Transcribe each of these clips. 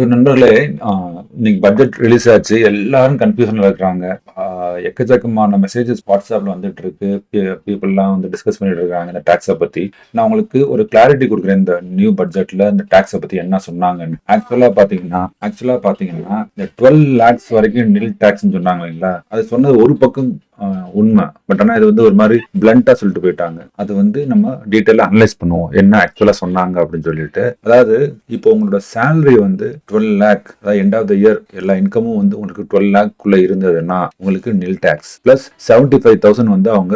So நண்பர்களே இன்னைக்கு budget release ஆச்சு. எல்லாரும் கன்ஃபியூஷனில் இருக்கிறாங்க. எக்கச்சக்கமான மெசேஜஸ் வாட்ஸ்அப்பில் வந்துட்டு இருக்கு. பீப்புள்லாம் வந்து டிஸ்கஸ் பண்ணிட்டு இருக்காங்க இந்த டேக்ஸை பற்றி நான் உங்களுக்கு ஒரு கிளாரிட்டி கொடுக்குறேன். இந்த நியூ பட்ஜெட்டில் இந்த டேக்ஸை பற்றி என்ன சொன்னாங்கன்னு. ஆக்சுவலாக பார்த்தீங்கன்னா ஆக்சுவலாக பார்த்தீங்கன்னா இந்த டுவெல் லேக்ஸ் வரைக்கும் நில் டேக்ஸ்ன்னு சொன்னாங்க இல்லைங்களா? அது சொன்னது ஒரு பக்கம் உண்மை. பட் ஆனால் இது வந்து ஒரு மாதிரி பிளண்டா சொல்லிட்டு போயிட்டாங்க. அது வந்து நம்ம டீட்டெயிலாக அனலைஸ் பண்ணுவோம். என்ன ஆக்சுவலாக சொன்னாங்க அப்படின்னு சொல்லிட்டு. அதாவது இப்போ உங்களோட சேலரி வந்து டுவெல் லேக் அதாவது எண்ட் ஆஃப் த இயர் எல்லா இன்கமும் வந்து உங்களுக்கு டுவெல் லேக்குள்ள இருந்ததுன்னா உங்களுக்கு nil tax plus seventy five thousand வந்து அவங்க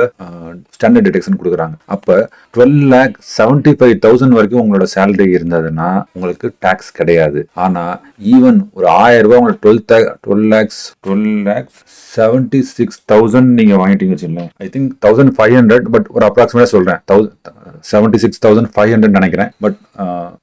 ஸ்டாண்டர்ட் டிடெக்ஷன் கொடுக்குறாங்க. அப்போ twelve lakh seventy five thousand வரைக்கும் உங்களோட சேலரி இருந்ததுன்னா உங்களுக்கு டேக்ஸ் கிடையாது. ஆனால் ஈவன் ஒரு ஆயிரம் ரூபாய் உங்களுக்கு twelve twelve lakhs twelve lakhs seventy six thousand நீங்கள் வாங்கிட்டீங்க வச்சுங்களேன் I think thousand five hundred but ஒரு அப்ராக்சிமேட்டாக சொல்கிறேன் thousand seventy six thousand five hundred நினைக்கிறேன் பட்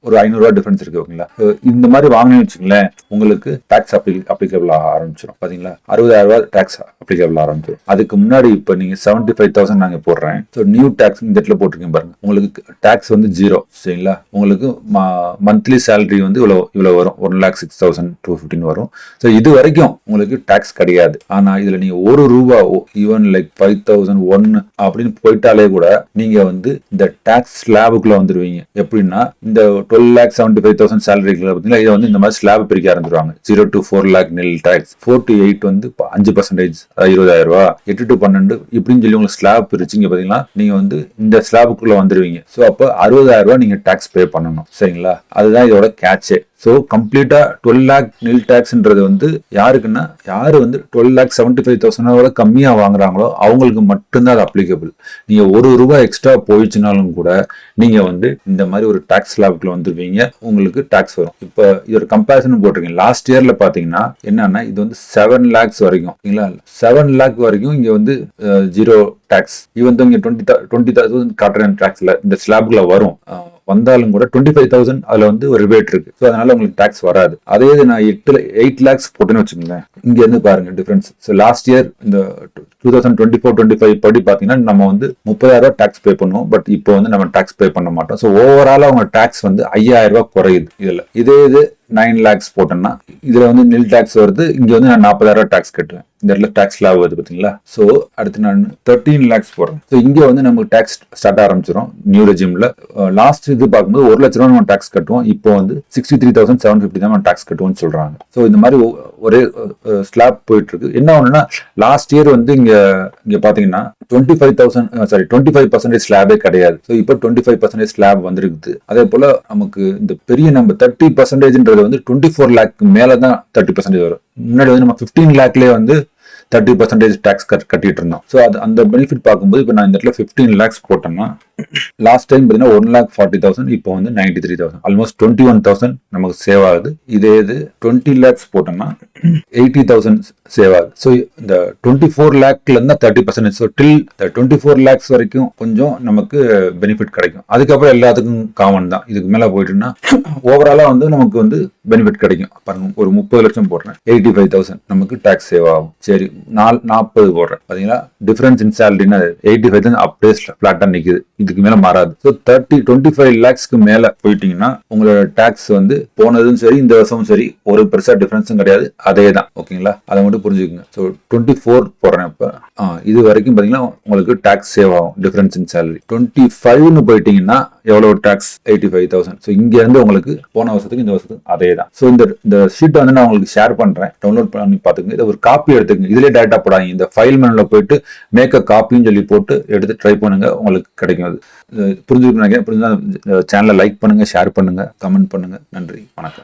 ஒரு ஐநூறுரூவா டிஃபரன்ஸ் இருக்குது ஓகேங்களா? இந்த மாதிரி வாங்கினீங்கன்னு வச்சுங்களேன் உங்களுக்கு டேக்ஸ் அப்ளி அப்ளிகபிள் ஆக ஆரம்பிச்சிடும் பார்த்தீங்களா அறுபதாயிரம் டேக்ஸ் டாக்ஸ் அப்ளிகபிள் ஆரம்பிச்சிடும் அதுக்கு முன்னாடி இப்போ நீங்கள் செவன்ட்டி ஃபைவ் தௌசண்ட் நாங்கள் போடுறேன். ஸோ நியூ டேக்ஸ் இந்த இடத்துல போட்டிருக்கேன் பாருங்க. உங்களுக்கு டேக்ஸ் வந்து ஜீரோ சரிங்களா? உங்களுக்கு மந்த்லி சேலரி வந்து இவ்வளோ இவ்வளோ வரும். One lakh six thousand two fifteen வரும். ஸோ இது வரைக்கும் உங்களுக்கு டேக்ஸ் கிடையாது. ஆனால் இதில் நீங்கள் ஒரு ரூபா even like five thousand one அப்படின்னு போயிட்டாலே கூட நீங்க வந்து இந்த டாக்ஸ் ஸ்லாபுக்குள்ள வந்துருவீங்க. எப்படின்னா இந்த twelve lakh seventy five thousand சேலரிக்குள்ள பார்த்தீங்கன்னா இதை வந்து இந்த மாதிரி ஸ்லாப் பிரிக்க ஆரம்பிச்சிருவாங்க. ஜீரோ டு ஃபோர் லேக் நில் டாக்ஸ் ஃபோர் டு எயிட் வந்து ப- அஞ்சு பர்சன்டேஜ் இருபதாயிரம் ரூபா. எட்டு டு பன்னெண்டு இப்படின்னு சொல்லி உங்களுக்கு ஸ்லாப் பிரிச்சிங்க பார்த்தீங்கன்னா நீங்க வந்து இந்த ஸ்லாபுக்குள்ள வந்துருவீங்க. ஸோ அப்போ அறுபதாயிரம் ரூபா நீங்க டாக்ஸ் பே பண்ணணும். சரிங்களா? அதுதான் இதோட கேட்சே ஸோ கம்ப்ளீட்டாக டுவெல் லேக் நில் டேக்ஸ்ன்றது வந்து யாருக்குன்னா யார் வந்து டுவெல் லேக் செவன்டி ஃபைவ் தௌசண்டோட கம்மியாக வாங்குறாங்களோ அவங்களுக்கு மட்டும்தான் அது அப்ளிகபிள் நீங்கள் ஒரு ரூபாய் எக்ஸ்ட்ரா போயிடுச்சுனாலும் கூட நீங்கள் வந்து இந்த மாதிரி ஒரு டேக்ஸ் லேபுக்குள்ள வந்துருவீங்க உங்களுக்கு டேக்ஸ் வரும். இப்போ இது ஒரு கம்பேரிசன் போட்டிருக்கீங்க. லாஸ்ட் இயரில் பார்த்தீங்கன்னா என்னன்னா இது வந்து செவன் லேக்ஸ் வரைக்கும். இல்லைங்களா? செவன் லேக் வரைக்கும் இங்கே வந்து ஜீரோ டேக்ஸ் ஈவன் இங்க டுவெண்ட்டி டுவெண்ட்டி தௌசண்ட் காட்டுறேன் டேக்ஸில் இந்த ஸ்லாப்ல வரும். வந்தாலும் கூட டுவெண்ட்டி ஃபைவ் தௌசண்ட் அதில் வந்து ஒரு ரிபேட் இருக்கு. ஸோ அதனால உங்களுக்கு டேக்ஸ் வராது. அதே இது நான் எட்டு எயிட் லேக்ஸ் போட்டேன்னு வச்சுக்கோங்களேன். இங்கே இருந்து பாருங்க டிஃபரன்ஸ் ஸோ லாஸ்ட் இயர் இந்த two thousand twenty four twenty five படி பார்த்தீங்கன்னா நம்ம வந்து முப்பதாயிரம் ரூபா டேக்ஸ் பே பண்ணுவோம். பட் இப்போ வந்து நம்ம டேக்ஸ் பே பண்ண மாட்டோம். ஸோ ஓவரால் அவங்க டேக்ஸ் வந்து ஐயாயிரம் ரூபா குறையுது இதில். இதே இது நைன் லேக்ஸ் போட்டேன்னா இதில் வந்து நில் டேக்ஸ் வருது. இங்கே வந்து நான் நாற்பதாயிரம் டேக்ஸ் கட்டுவேன் இந்த இடத்துல டாக்ஸ் லாப் வருது பார்த்தீங்களா? ஸோ அடுத்து நான் தேர்ட்டீன் லேக்ஸ் போடுறேன். ஸோ இங்கே வந்து நமக்கு டாக்ஸ் ஸ்டார்ட் ஆரம்பிச்சிடும் நியூ ரெஜிமில் லாஸ்ட் uh, இது பார்க்கும்போது ஒரு லட்ச ரூபா நம்ம டாக்ஸ் கட்டுவோம். இப்போ வந்து sixty three thousand seven fifty தான் நம்ம டாக்ஸ் கட்டுவோம்னு சொல்கிறாங்க ஸோ இந்த மாதிரி ஒரே uh, ஸ்லாப் போயிட்டு இருக்கு என்ன ஒன்றுனா லாஸ்ட் இயர் வந்து இங்கே இங்கே பார்த்தீங்கன்னா twenty five thousand sorry twenty five percentage ஸ்லாபே கிடையாது. ஸோ இப்போ டுவெண்ட்டி ஃபைவ் பர்சன்டேஜ் ஸ்லாப் வந்துருக்குது. அதே போல் நமக்கு இந்த பெரிய நம்ம தேர்ட்டி பர்சன்டேஜ்ன்றது வந்து டுவெண்ட்டி ஃபோர் லேக் மேலே தான் தேர்ட்டி பர்சன்டேஜ் வரும். முன்னாடி வந்து நம்ம ஃபிஃப்டீன் லேக்லேயே வந்து தேர்ட்டி பர்சன்டேஜ் டேக்ஸ் கட் கட்டிட்டு இருந்தோம் ஸோ அது அந்த பெனிஃபிட் பார்க்கும்போது இப்போ நான் இந்த இடத்துல ஃபிஃப்டீன் லேக்ஸ் போட்டேன்னா லாஸ்ட் டைம் பார்த்தீங்கன்னா ஒன் லேக் ஃபார்ட்டி தௌசண்ட் இப்போ வந்து ninety three thousand almost twenty one thousand நமக்கு சேவ் ஆகுது. இதே இது டுவெண்ட்டி லேக்ஸ் போட்டோம்னா எயிட்டி தௌசண்ட் சேவ் ஆகுது. ஸோ இந்த டுவெண்ட்டி ஃபோர் லேக்ல இருந்தால் thirty percentage so till twenty four lakhs வரைக்கும் கொஞ்சம் நமக்கு பெனிஃபிட் கிடைக்கும். அதுக்கப்புறம் எல்லாத்துக்கும் காமன் தான். இதுக்கு மேலே போயிட்டுன்னா ஓவராலாக வந்து நமக்கு வந்து பெனிஃபிட் கிடைக்கும். பாருங்க ஒரு முப்பது லட்சம் போடுறேன். எயிட்டி ஃபைவ் தௌசண்ட் நமக்கு டேக்ஸ் சேவ் ஆகும். சரி நால் நாற்பது போடுறேன். பாத்தீங்களா? டிஃபரன்ஸ் இன் சேலரினா எயிட்டி ஃபைவ் தௌசண்ட் அப்படியே ஃபிளாட்டா நிக்குது. இதுக்கு மேல மாறாது. ஸோ தேர்ட்டி டுவெண்ட்டி ஃபைவ் லேக்ஸ்க்கு மேல போயிட்டீங்கன்னா உங்களோட டாக்ஸ் வந்து போனதும் சரி இந்த வருஷமும் சரி ஒரு பெருசா டிஃபரன்ஸும் கிடையாது. அதே தான். ஓகேங்களா? அதை மட்டும் புரிஞ்சுக்கோங்க. ஸோ டுவெண்ட்டி ஃபோர் போடுறேன் இப்போ. இது வரைக்கும் பாத்தீங்கன்னா உங்களுக்கு டாக்ஸ் சேவ் ஆகும். டிஃபரன்ஸ் இன் சேலரி டுவெண்ட்டி ஃபைவ்னு போயிட்டீங்கன்னா எவ்வளவு tax eighty five thousand so இங்க இருந்து உங்களுக்கு போன வருஷத்துக்கு இந்த வருஷத்துக்கு அதே தான். ஸோ இந்த இந்த ஷீட் வந்து நான் உங்களுக்கு ஷேர் பண்றேன். டவுன்லோட் பண்ணி பார்த்துங்க இதை ஒரு காப்பி எடுத்துக்கங்க. இதுலேயே டேட்டா படம் இந்த ஃபைல் மெனுல போயிட்டு மேக் அ காப்பின்னு சொல்லி போட்டு எடுத்து ட்ரை பண்ணுங்க உங்களுக்கு கிடைக்கும் அது. புரிஞ்சுக்கணும் நினைக்கிறேன். சேனலை லைக் பண்ணுங்க ஷேர் பண்ணுங்க கமெண்ட் பண்ணுங்க. நன்றி. வணக்கம்.